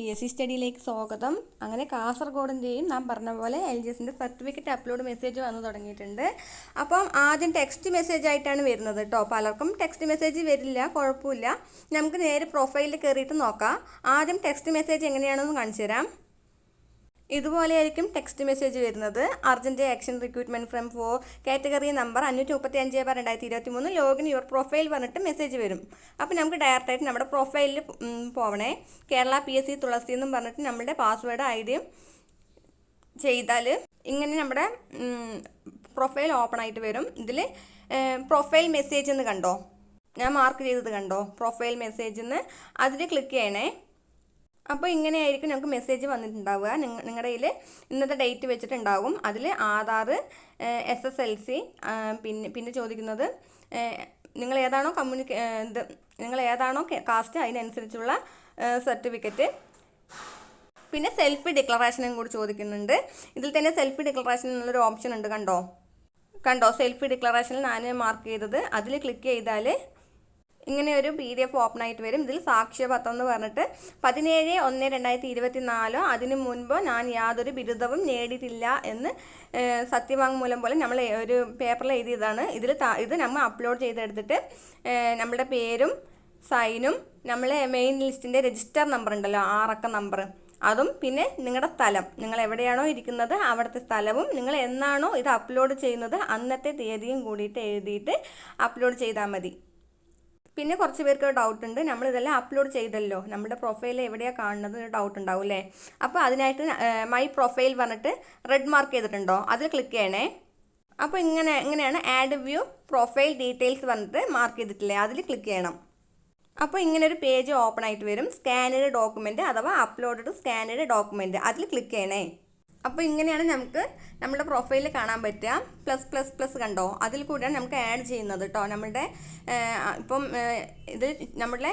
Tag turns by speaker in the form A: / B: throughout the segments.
A: P S C സ്റ്റഡിയിലേക്ക് സ്വാഗതം. അങ്ങനെ കാസർഗോഡിന്റെയും നാം പറഞ്ഞ പോലെ എൽ ജി എസിന്റെ സർട്ടിഫിക്കറ്റ് അപ്ലോഡ് മെസ്സേജ് വന്ന് തുടങ്ങിയിട്ടുണ്ട്. അപ്പം ആദ്യം ടെക്സ്റ്റ് മെസ്സേജ് ആയിട്ടാണ് വരുന്നത് കേട്ടോ പലർക്കും ടെക്സ്റ്റ് മെസ്സേജ് വരില്ല കുഴപ്പമില്ല. നമുക്ക് നേരെ പ്രൊഫൈലിൽ കയറിയിട്ട് നോക്കാം. ആദ്യം ടെക്സ്റ്റ് മെസ്സേജ് എങ്ങനെയാണെന്ന് കാണിച്ചു തരാം. ഇതുപോലെയായിരിക്കും ടെക്സ്റ്റ് മെസ്സേജ് വരുന്നത്. Urgent action recruitment from for category number അഞ്ഞൂറ്റി മുപ്പത്തി അഞ്ച് ബാർ രണ്ടായിരത്തി ഇരുപത്തി മൂന്ന് ലോഗിൻ യുവർ പ്രൊഫൈൽ പറഞ്ഞിട്ട് മെസ്സേജ് വരും. അപ്പോൾ നമുക്ക് ഡയറക്റ്റായിട്ട് നമ്മുടെ പ്രൊഫൈലിൽ പോകണേ Kerala P S C Thulasi എന്നും പറഞ്ഞിട്ട് നമ്മുടെ പാസ്വേഡ് ഐ ഡിയും ചെയ്താൽ ഇങ്ങനെ നമ്മുടെ പ്രൊഫൈൽ ഓപ്പൺ ആയിട്ട് വരും. ഇതിൽ പ്രൊഫൈൽ മെസ്സേജ് എന്ന് കണ്ടോ? ഞാൻ മാർക്ക് ചെയ്തത് കണ്ടോ? പ്രൊഫൈൽ മെസ്സേജ് എന്ന് അതിൽ ക്ലിക്ക് ചെയ്യണേ. അപ്പോൾ ഇങ്ങനെയായിരിക്കും ഞങ്ങൾക്ക് മെസ്സേജ് വന്നിട്ടുണ്ടാവുക. നിങ്ങളുടെ കയ്യിൽ ഇന്നത്തെ ഡേറ്റ് വെച്ചിട്ടുണ്ടാവും. അതിൽ Aadhaar S S L C പിന്നെ പിന്നെ ചോദിക്കുന്നത് നിങ്ങൾ ഏതാണോ കമ്മ്യൂണിക്കേ ഇത് നിങ്ങൾ ഏതാണോ കാസ്റ്റ് അതിനനുസരിച്ചുള്ള സർട്ടിഫിക്കറ്റ് പിന്നെ സെൽഫി ഡിക്ലറേഷനും കൂടി ചോദിക്കുന്നുണ്ട്. ഇതിൽ തന്നെ സെൽഫി ഡിക്ലറേഷൻ എന്നുള്ളൊരു ഓപ്ഷൻ ഉണ്ട് കണ്ടോ? കണ്ടോ? സെൽഫി ഡിക്ലറേഷനിൽ ഞാൻ മാർക്ക് ചെയ്തത്. അതിൽ ക്ലിക്ക് ചെയ്താൽ ഇങ്ങനെ ഒരു പി ഡി എഫ് ഓപ്പൺ ആയിട്ട് വരും. ഇതിൽ സാക്ഷ്യപത്രം എന്ന് പറഞ്ഞിട്ട് പതിനേഴ് ഒന്ന് രണ്ടായിരത്തി ഇരുപത്തി നാലോ അതിനു മുൻപോ ഞാൻ യാതൊരു ബിരുദവും നേടിയിട്ടില്ല എന്ന് സത്യവാങ്മൂലം പോലെ നമ്മൾ ഒരു പേപ്പറിൽ എഴുതിയതാണ്. ഇതിൽ ഇത് നമ്മൾ അപ്ലോഡ് ചെയ്തെടുത്തിട്ട് നമ്മുടെ പേരും സൈനും നമ്മളെ മെയിൻ ലിസ്റ്റിന്റെ രജിസ്റ്റർ നമ്പർ ഉണ്ടല്ലോ ആറക്ക നമ്പർ അതും പിന്നെ നിങ്ങളുടെ സ്ഥലം. നിങ്ങൾ എവിടെയാണോ ഇരിക്കുന്നത് അവിടുത്തെ സ്ഥലവും നിങ്ങൾ എന്നാണോ ഇത് അപ്ലോഡ് ചെയ്യുന്നത് അന്നത്തെ തീയതിയും കൂടിയിട്ട് എഴുതിയിട്ട് അപ്ലോഡ് ചെയ്താൽ മതി. പിന്നെ കുറച്ച് പേർക്ക് ഡൗട്ട് ഉണ്ട്. നമ്മൾ ഇതെല്ലാം അപ്ലോഡ് ചെയ്തല്ലോ. നമ്മുടെ പ്രൊഫൈൽ എവിടെയാണ് കാണുന്നത് ഡൗട്ട് ഉണ്ടാവും അല്ലേ അപ്പോൾ അതിനായിട്ട് മൈ പ്രൊഫൈൽ പറഞ്ഞിട്ട് റെഡ് മാർക്ക് ചെയ്തിട്ടുണ്ടോ? അതിൽ ക്ലിക്ക് ചെയ്യണേ. അപ്പോൾ ഇങ്ങനെ ഇങ്ങനെയാണ് ആഡ് വ്യൂ പ്രൊഫൈൽ ഡീറ്റെയിൽസ് പറഞ്ഞിട്ട് മാർക്ക് ചെയ്തിട്ടില്ലേ? അതിൽ ക്ലിക്ക് ചെയ്യണം. അപ്പോൾ ഇങ്ങനെ ഒരു പേജ് ഓപ്പൺ ആയിട്ട് വരും. സ്കാനഡ് ഡോക്യുമെന്റ് അഥവാ അപ്ലോഡ് സ്കാനഡ് ഡോക്യുമെന്റ് അതിൽ ക്ലിക്ക് ചെയ്യണേ. അപ്പോൾ ഇങ്ങനെയാണ് നമുക്ക് നമ്മുടെ പ്രൊഫൈലിൽ കാണാൻ പറ്റുക. പ്ലസ് പ്ലസ് പ്ലസ് കണ്ടോ? അതിൽ കൂടെയാണ് നമുക്ക് ആഡ് ചെയ്യുന്നത് കേട്ടോ നമ്മുടെ ഇപ്പം ഇത് നമ്മുടെ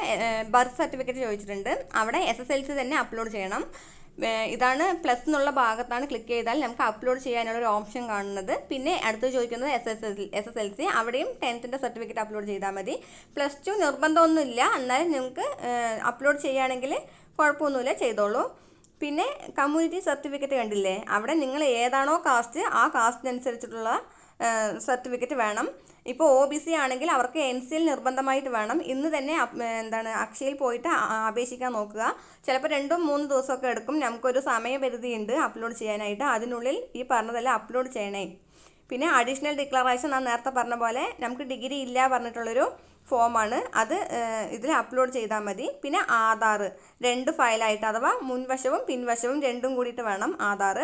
A: ബർത്ത് സർട്ടിഫിക്കറ്റ് ചോദിച്ചിട്ടുണ്ട്. അവിടെ എസ് എസ് എൽ സി തന്നെ അപ്ലോഡ് ചെയ്യണം. ഇതാണ് പ്ലസ് എന്നുള്ള ഭാഗത്താണ് ക്ലിക്ക് ചെയ്താൽ നമുക്ക് അപ്ലോഡ് ചെയ്യാനുള്ള ഒരു ഓപ്ഷൻ കാണുന്നത്. പിന്നെ അടുത്ത് ചോദിക്കുന്നത് S S L S S L C അവിടെയും ടെൻത്തിന്റെ സർട്ടിഫിക്കറ്റ് അപ്ലോഡ് ചെയ്താൽ മതി. പ്ലസ് ടു നിർബന്ധമൊന്നുമില്ല. എന്നാലും നിങ്ങൾക്ക് അപ്ലോഡ് ചെയ്യുകയാണെങ്കിൽ കുഴപ്പമൊന്നുമില്ല. ചെയ്തോളൂ. പിന്നെ കമ്മ്യൂണിറ്റി സർട്ടിഫിക്കറ്റ് കണ്ടില്ലേ? അവിടെ നിങ്ങൾ ഏതാണോ കാസ്റ്റ് ആ കാസ്റ്റിനനുസരിച്ചിട്ടുള്ള സർട്ടിഫിക്കറ്റ് വേണം. ഇപ്പോൾ ഒ ബി സി ആണെങ്കിൽ അവർക്ക് എൻ സി എൽ നിർബന്ധമായിട്ട് വേണം. ഇന്ന് തന്നെ എന്താണ് അക്ഷയയിൽ പോയിട്ട് അപേക്ഷിക്കാൻ നോക്കുക. ചിലപ്പോൾ രണ്ടും മൂന്ന് ദിവസമൊക്കെ എടുക്കും. നമുക്കൊരു സമയപരിധിയുണ്ട് അപ്ലോഡ് ചെയ്യാനായിട്ട്. അതിനുള്ളിൽ ഈ പറഞ്ഞതെല്ലാം അപ്ലോഡ് ചെയ്യണേ. പിന്നെ അഡീഷണൽ ഡിക്ലറേഷൻ ഞാൻ നേരത്തെ പറഞ്ഞ പോലെ നമുക്ക് ഡിഗ്രി ഇല്ല പറഞ്ഞിട്ടുള്ളൊരു ഫോമാണ് അത് ഇതിൽ അപ്ലോഡ് ചെയ്താൽ മതി. പിന്നെ ആധാർ രണ്ട് ഫയലായിട്ട് അഥവാ മുൻവശവും പിൻവശവും രണ്ടും കൂടിയിട്ട് വേണം ആധാർ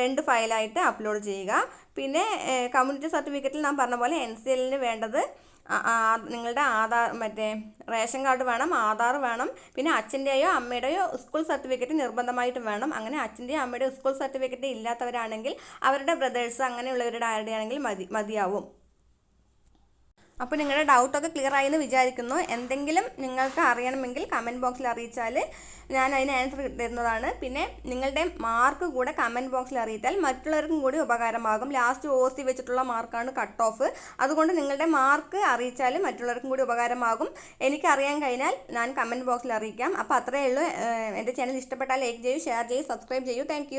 A: രണ്ട് ഫയലായിട്ട് അപ്ലോഡ് ചെയ്യുക. പിന്നെ കമ്മ്യൂണിറ്റി സർട്ടിഫിക്കറ്റിൽ ഞാൻ പറഞ്ഞ പോലെ എൻ സി എല്ലിന് വേണ്ടത് നിങ്ങളുടെ ആധാർ മറ്റേ റേഷൻ കാർഡ് വേണം ആധാർ വേണം പിന്നെ അച്ഛന്റെയോ അമ്മയുടെയോ സ്കൂൾ സർട്ടിഫിക്കറ്റ് നിർബന്ധമായിട്ടും വേണം. അങ്ങനെ അച്ഛന്റെയോ അമ്മയുടെയോ സ്കൂൾ സർട്ടിഫിക്കറ്റ് ഇല്ലാത്തവരാണെങ്കിൽ അവരുടെ ബ്രദേഴ്സ് അങ്ങനെയുള്ളവരുടെ ആരുടെയാണെങ്കിൽ മതി മതിയാവും. അപ്പോൾ നിങ്ങളുടെ ഡൗട്ടൊക്കെ ക്ലിയർ ആയി എന്ന് വിചാരിക്കുന്നു. എന്തെങ്കിലും നിങ്ങൾക്ക് അറിയണമെങ്കിൽ കമന്റ് ബോക്സിൽ അറിയിച്ചാൽ ഞാൻ അതിന് ആൻസർ തരുന്നതാണ്. പിന്നെ നിങ്ങളുടെ മാർക്ക് കൂടെ കമന്റ് ബോക്സിൽ അറിയിച്ചാൽ മറ്റുള്ളവർക്കും കൂടി ഉപകാരമാകും. ലാസ്റ്റ് ഓസി വെച്ചിട്ടുള്ള മാർക്കാണ് കട്ട് ഓഫ് അതുകൊണ്ട് നിങ്ങളുടെ മാർക്ക് അറിയിച്ചാൽ മറ്റുള്ളവർക്കും കൂടി ഉപകാരമാകും. എനിക്ക് അറിയാൻ കഴിഞ്ഞാൽ ഞാൻ കമന്റ് ബോക്സിൽ അറിയിക്കാം. അപ്പോൾ അത്രയേ ഉള്ളൂ. എന്റെ ചാനൽ ഇഷ്ടപ്പെട്ടാൽ ലൈക്ക് ചെയ്യൂ ഷെയർ ചെയ്യൂ സബ്സ്ക്രൈബ് ചെയ്യൂ. താങ്ക്